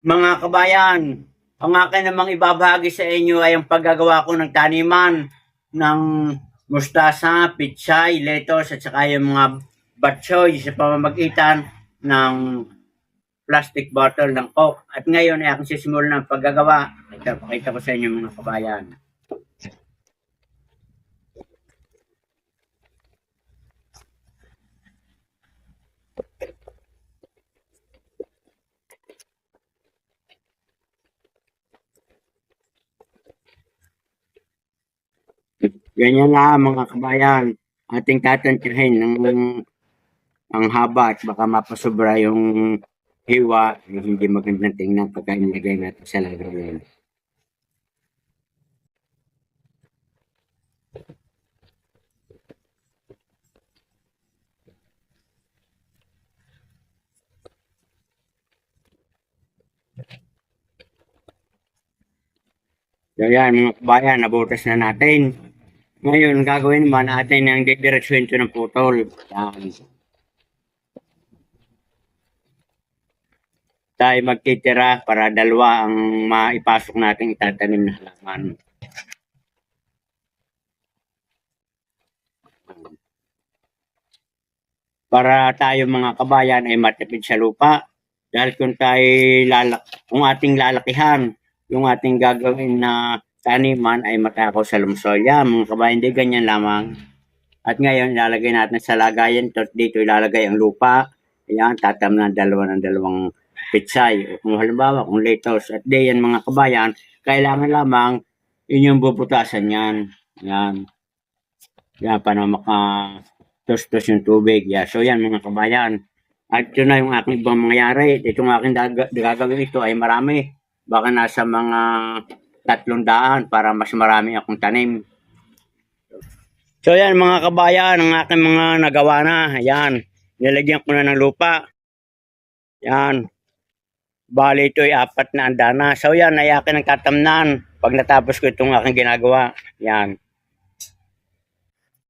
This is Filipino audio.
Mga kabayan, ang akin namang ibabahagi sa inyo ay ang paggagawa ko ng taniman ng mustasa, pitsay, lettuce at saka yung mga batsoy sa pamamagitan ng plastic bottle ng Coke. At ngayon ay aking sisimulan ng paggagawa. Ito, pakita ko sa inyo mga kabayan. Ganyan lang mga kabayan. Ating tatantiyahin ng ang haba at baka mapasobra yung hiwa yung hindi magandang tingnan pagka inilagay natin sa lagayan. So yan mga kabayan, nabutas na natin. Ngayon, gagawin naman natin ang didiretsuhin ito ng putol. Yan. Tayo magtitira para dalawa ang maipasok natin itatanim na halaman. Para tayo mga kabayan ay matipid sa lupa. Dahil kung tayo lalak kung ating lalakihan, yung ating gagawin na taniman ay matakaw sa lumsol. Yan, mga kabayan, hindi ganyan lamang. At ngayon, ilalagay natin sa lagayan. Ito, dito ilalagay ang lupa. Ayan, tatam na dalawa ng dalawang pitsay. Kung halimbawa, kung lettuce. At di yan, mga kabayan, kailangan lamang inyong bubutasan yan. Yan. Yan, para maka tos-tos yung tubig. Yeah. So yan, mga kabayan. At yun na yung aking ibang mangyayari. Itong aking gagawin ito ay marami. Baka nasa mga tatlong daan para mas marami akong tanim. So yan mga kabayan, ang aking mga nagawa na. Ayan, nilagyan ko na ng lupa. Yan. Bali ito ay apat na andana. So yan, ay akin ang tatamnan pag natapos ko itong aking ginagawa. Yan.